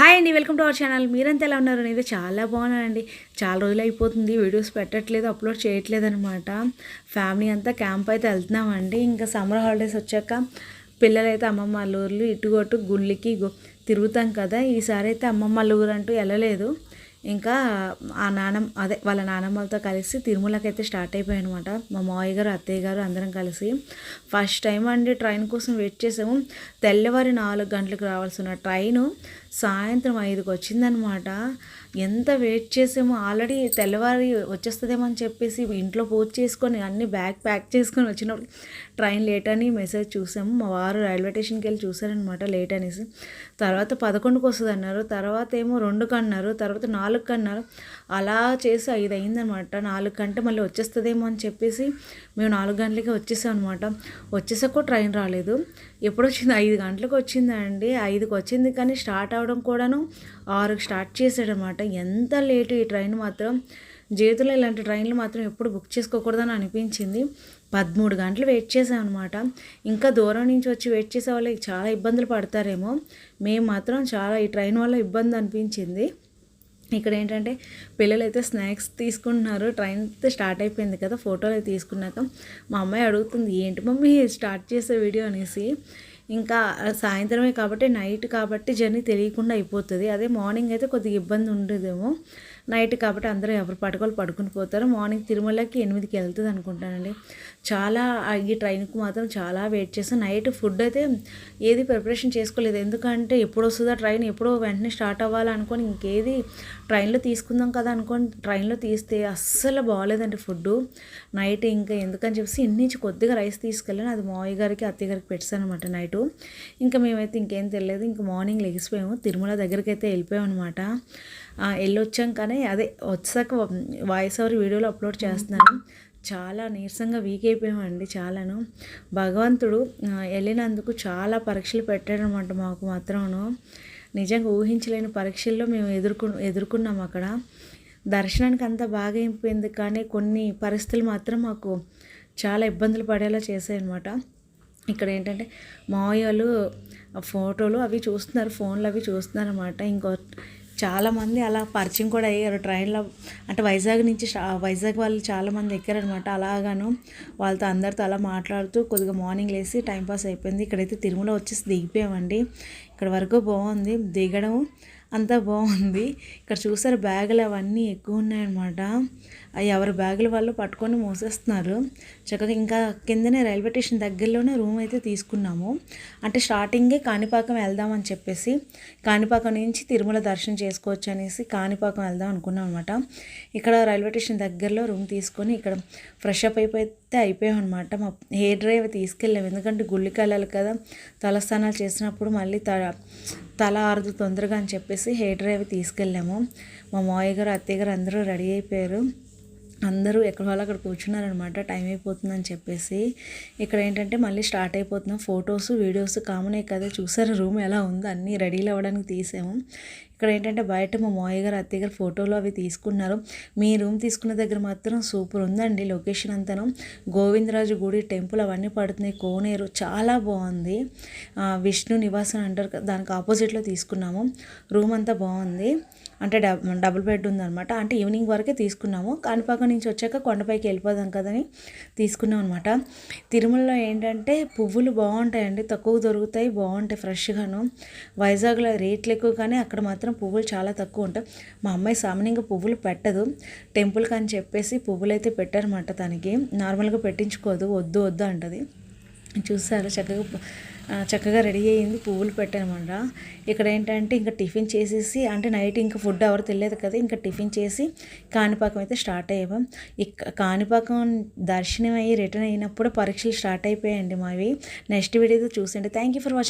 Hi అండి welcome to our channel. మీరంతా ఎలా ఉన్నారు? అనేది చాలా బాగున్నానండి. చాలా రోజులు అయిపోతుంది వీడియోస్ పెట్టట్లేదు అప్లోడ్ చేయట్లేదు అనమాట ఫ్యామిలీ అంతా క్యాంప్ అయితే వెళ్తున్నామండి. ఇంకా సమ్మర్ హాలిడేస్ వచ్చాక పిల్లలైతే అమ్మమ్మ వాళ్ళ ఊర్లు ఇటు గుళ్ళకి తిరుగుతాం కదా. ఈసారి అయితే అమ్మమ్మ వాళ్ళ ఊరు అంటూ వెళ్ళలేదు. ఇంకా ఆ నానమ్మ అదే వాళ్ళ నానమ్మలతో కలిసి తిరుమలకి అయితే స్టార్ట్ అయిపోయాయి అనమాట మా మావయ్య గారు అత్తయ్య గారు అందరం కలిసి ఫస్ట్ టైం అండి ట్రైన్ కోసం వెయిట్ చేసాము. తెల్లవారి నాలుగు గంటలకు రావాల్సిన ట్రైను సాయంత్రం ఐదుకి వచ్చిందనమాట ఎంత వెయిట్ చేసామో ఆల్రెడీ తెల్లవారి వచ్చేస్తుందేమో అని చెప్పేసి ఇంట్లో పోస్ట్ చేసుకొని అన్ని బ్యాగ్ ప్యాక్ చేసుకొని వచ్చినప్పుడు ట్రైన్ లేట్ అని మెసేజ్ చూసాము. మా వారు రైల్వే స్టేషన్కి వెళ్ళి చూసారనమాట లేట్ అనేసి. తర్వాత పదకొండుకి వస్తుంది అన్నారు. తర్వాత ఏమో రెండు అన్నారు. తర్వాత నాలుగు అన్నారు. అలా చేసి ఐదు అయిందనమాట నాలుగు కంటే మళ్ళీ వచ్చేస్తుందేమో అని చెప్పేసి మేము నాలుగు గంటలకే వచ్చేసాం అనమాట వచ్చేసాక ట్రైన్ రాలేదు. ఎప్పుడు వచ్చింది ఐదు గంటలకు వచ్చిందండి ఐదుకి వచ్చింది కానీ స్టార్ట్ అవడం కూడాను ఆరుకి స్టార్ట్ చేసాడనమాట ఎంత లేటు ఈ ట్రైన్ మాత్రం జీవితంలో ఇలాంటి ట్రైన్లు మాత్రం ఎప్పుడు బుక్ చేసుకోకూడదని అనిపించింది. పదమూడు గంటలు వెయిట్ చేసాం అనమాట ఇంకా దూరం నుంచి వచ్చి వెయిట్ చేసే వాళ్ళకి చాలా ఇబ్బందులు పడతారేమో. మేము మాత్రం చాలా ఈ ట్రైన్ వల్ల ఇబ్బంది అనిపించింది. ఇక్కడ ఏంటంటే పిల్లలు అయితే స్నాక్స్ తీసుకుంటున్నారు. ట్రైన్ అయితే స్టార్ట్ అయిపోయింది కదా ఫోటోలు అయితే తీసుకున్నాక మా అమ్మాయి అడుగుతుంది ఏంటి మమ్మీ స్టార్ట్ చేసే వీడియో అనేసి. ఇంకా సాయంత్రమే కాబట్టి నైట్ కాబట్టి జర్నీ తెలియకుండా అయిపోతుంది. అదే మార్నింగ్ అయితే కొద్దిగా ఇబ్బంది ఉండేదేమో. నైట్ కాబట్టి అందరూ ఎవరు పడుకోవాలి పడుకుని పోతారు. మార్నింగ్ తిరుమలకి ఎనిమిదికి వెళ్తుంది అనుకుంటానండి. చాలా ఈ ట్రైన్కి మాత్రం చాలా వెయిట్ చేస్తాను నైట్ ఫుడ్ అయితే ఏది ప్రిపరేషన్ చేసుకోలేదు. ఎందుకంటే ఎప్పుడు వస్తుందా ట్రైన్? ఎప్పుడో వెంటనే స్టార్ట్ అవ్వాలనుకొని ఇంకేది ట్రైన్లో తీసుకుందాం కదా అనుకొని ట్రైన్లో తీస్తే అస్సలు బాగాలేదండి ఫుడ్ నైట్ ఇంకా ఎందుకని చెప్పేసి ఇన్నించి కొద్దిగా రైస్ తీసుకెళ్ళాను. అది మావయ్య గారికి అత్తయ్య గారికి పెట్టాను అనమాట నైట్. ఇంకా మేమైతే ఇంకేం తెలియలేదు ఇంకా మార్నింగ్ లెగిసిపోయాము తిరుమల దగ్గరికి అయితే వెళ్ళిపోయాం అనమాట వెళ్ళొచ్చాం కానీ అదే వచ్చాక వాయిస్ ఓవర్ వీడియోలో అప్లోడ్ చేస్తున్నాను. చాలా నీరసంగా వీక్ అయిపోయామండి చాలాను. భగవంతుడు వెళ్ళినందుకు చాలా పరీక్షలు పెట్టాడనమాట మాకు మాత్రమును. నిజంగా ఊహించలేని పరీక్షల్లో మేము ఎదుర్కొ ఎదుర్కొన్నాం అక్కడ. దర్శనానికి అంతా బాగా అయిపోయింది కానీ కొన్ని పరిస్థితులు మాత్రం మాకు చాలా ఇబ్బందులు పడేలా చేశాయన్నమాట. ఇక్కడ ఏంటంటే మావయ్య వాళ్ళు ఫోటోలు అవి చూస్తున్నారు ఫోన్లు అవి చూస్తున్నారు అనమాట ఇంకో చాలామంది అలా పరిచయం కూడా అయ్యారు ట్రైన్లో. అంటే వైజాగ్ నుంచి వైజాగ్ వాళ్ళు చాలామంది ఎక్కారనమాట అలాగాను వాళ్ళతో అందరితో అలా మాట్లాడుతూ కొద్దిగా మార్నింగ్ లేసి టైంపాస్ అయిపోయింది. ఇక్కడైతే తిరుమల వచ్చేసి దిగిపోయామండి. ఇక్కడ వరకు బాగుంది. దిగడం అంతా బాగుంది. ఇక్కడ చూసారు బ్యాగులు అవన్నీ ఎక్కువ ఉన్నాయన్నమాట. ఎవరి బ్యాగులు వాళ్ళు పట్టుకొని మోసేస్తున్నారు. చక్కగా ఇంకా కిందనే రైల్వే స్టేషన్ దగ్గరలోనే రూమ్ అయితే తీసుకున్నాము. అంటే స్టార్టింగే కాణిపాకం వెళ్దామని చెప్పేసి కాణిపాకం నుంచి తిరుమల దర్శనం చేసుకోవచ్చు అనేసి కాణిపాకం వెళ్దాం అనుకున్నాం అనమాట ఇక్కడ రైల్వే స్టేషన్ దగ్గరలో రూమ్ తీసుకొని ఇక్కడ ఫ్రెష్ అప్ అయిపోతే అయిపోయాం అనమాట మా హెయిర్ డ్రైవ్ తీసుకెళ్ళాము ఎందుకంటే గుళ్ళకి వెళ్ళాలి కదా. తలస్నానాలు చేసినప్పుడు మళ్ళీ త తల ఆరదు తొందరగా అని చెప్పేసి హెయిర్ డ్రైవ్ తీసుకెళ్ళాము. మా మావయ్య గారు అత్తయ్య గారు అందరూ రెడీ అయిపోయారు. అందరూ ఎక్కడ వాళ్ళు అక్కడ కూర్చున్నారనమాట టైం అయిపోతుందని చెప్పేసి. ఇక్కడ ఏంటంటే మళ్ళీ స్టార్ట్ అయిపోతున్నాం. ఫొటోస్ వీడియోస్ కామనే కదా చూసారు రూమ్ ఎలా ఉందో అన్నీ రెడీలు అవ్వడానికి తీసాము. ఇక్కడ ఏంటంటే బయట మా మావయ్య గారు అత్తయ్య గారు ఫోటోలు అవి తీసుకున్నారు. మీ రూమ్ తీసుకున్న దగ్గర మాత్రం సూపర్ ఉందండి లొకేషన్ అంతాను. గోవిందరాజు గుడి టెంపుల్ అవన్నీ పడుతున్నాయి. కోనేరు చాలా బాగుంది. విష్ణు నివాసం అంటారు దానికి ఆపోజిట్లో తీసుకున్నాము. రూమ్ అంతా బాగుంది. అంటే డబ్ డబుల్ బెడ్ ఉందన్నమాట. అంటే ఈవినింగ్ వరకే తీసుకున్నాము. కాణిపాకం నుంచి వచ్చాక కొండపైకి వెళ్ళిపోదాం కదని తీసుకున్నాం అనమాట తిరుమలలో ఏంటంటే పువ్వులు బాగుంటాయండి. తక్కువ దొరుకుతాయి బాగుంటాయి ఫ్రెష్గాను. వైజాగ్లో రేట్లు ఎక్కువ కానీ అక్కడ మాత్రం పువ్వులు చాలా తక్కువ ఉంటాయి. మా అమ్మాయి సామాన్యంగా పువ్వులు పెట్టదు. టెంపుల్కి అని చెప్పేసి పువ్వులు అయితే పెట్టారన్నమాట తనకి. నార్మల్గా పెట్టించుకోదు వద్దు వద్దు అంటది. చూసారు చక్కగా చక్కగా రెడీ అయ్యింది. పువ్వులు పెట్టానమాట ఇక్కడ ఏంటంటే ఇంకా టిఫిన్ చేసేసి అంటే నైట్ ఇంకా ఫుడ్ ఎవరు తెలియదు కదా ఇంకా టిఫిన్ చేసి కాణిపాకం అయితే స్టార్ట్ అయ్యాము. ఇక కాణిపాకం దర్శనం అయ్యి రిటర్న్ అయినప్పుడు పరీక్షలు స్టార్ట్ అయిపోయాయండి మావి. నెక్స్ట్ వీడియోతో చూసండి థ్యాంక్ యూ ఫర్ వాచింగ్